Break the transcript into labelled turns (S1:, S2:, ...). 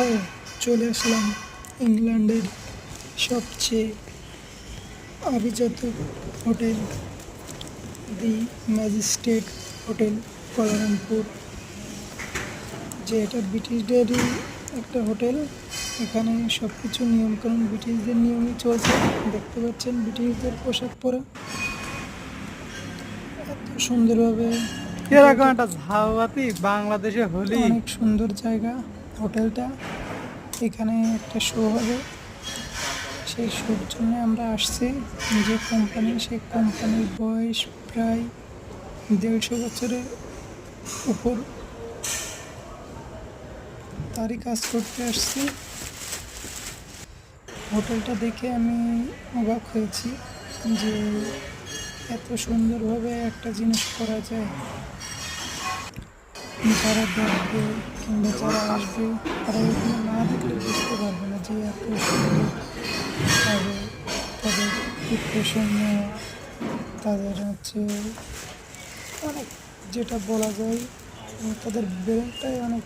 S1: ও চলে আসলাম ইংল্যান্ডের সবচেয়ে অভিজাত hotel the magistrate hotel Kuala Lumpur যে এটা ব্রিটিশদেরই একটা হোটেল। এখানে সব কিছু নিয়মকানুন ব্রিটিশদের নিয়মই চলছে। দেখতে পাচ্ছেন ব্রিটিশদের পোশাক পরা। এত সুন্দরভাবে
S2: এরকম একটা বাংলাদেশে হলি।
S1: অনেক সুন্দর জায়গা। হোটেলটা। এখানে একটা শো হবে। সেই শোর জন্য আমরা আসছি। যে কোম্পানি সেই কোম্পানির বয়স প্রায় দেড়শো বছরের উপর। তারই কাজ করতে আসছি। হোটেলটা দেখে আমি অবাক হয়েছি যে এত সুন্দরভাবে একটা জিনিস করা যায়। যারা দেখবে কিংবা যারা আসবে তারা এগুলো না দেখলে বুঝতে পারবে না যে এত সুন্দরভাবে তাদের ডিপ্রেশন নেওয়া তাদের হচ্ছে অনেক যেটা বলা যায়, তাদের ব্রেনটাই অনেক